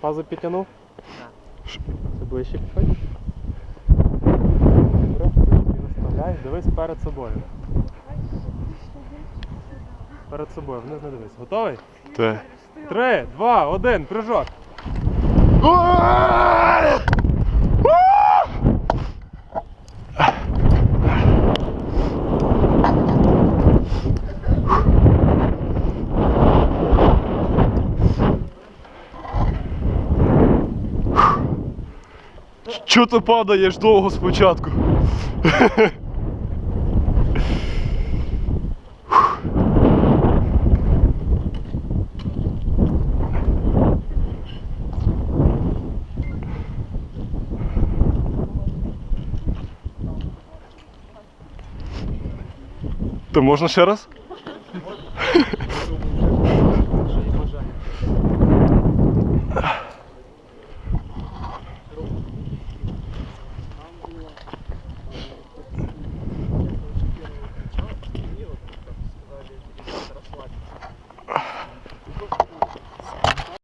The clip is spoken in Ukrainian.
Пазу підтягнув? Так. Це ближче підходь. Добре, дивись перед собою. Перед собою, вниз не дивись. Готовий? Так. Три, два, один, прыжок. Чого ти падаєш довго спочатку? То можна ще раз?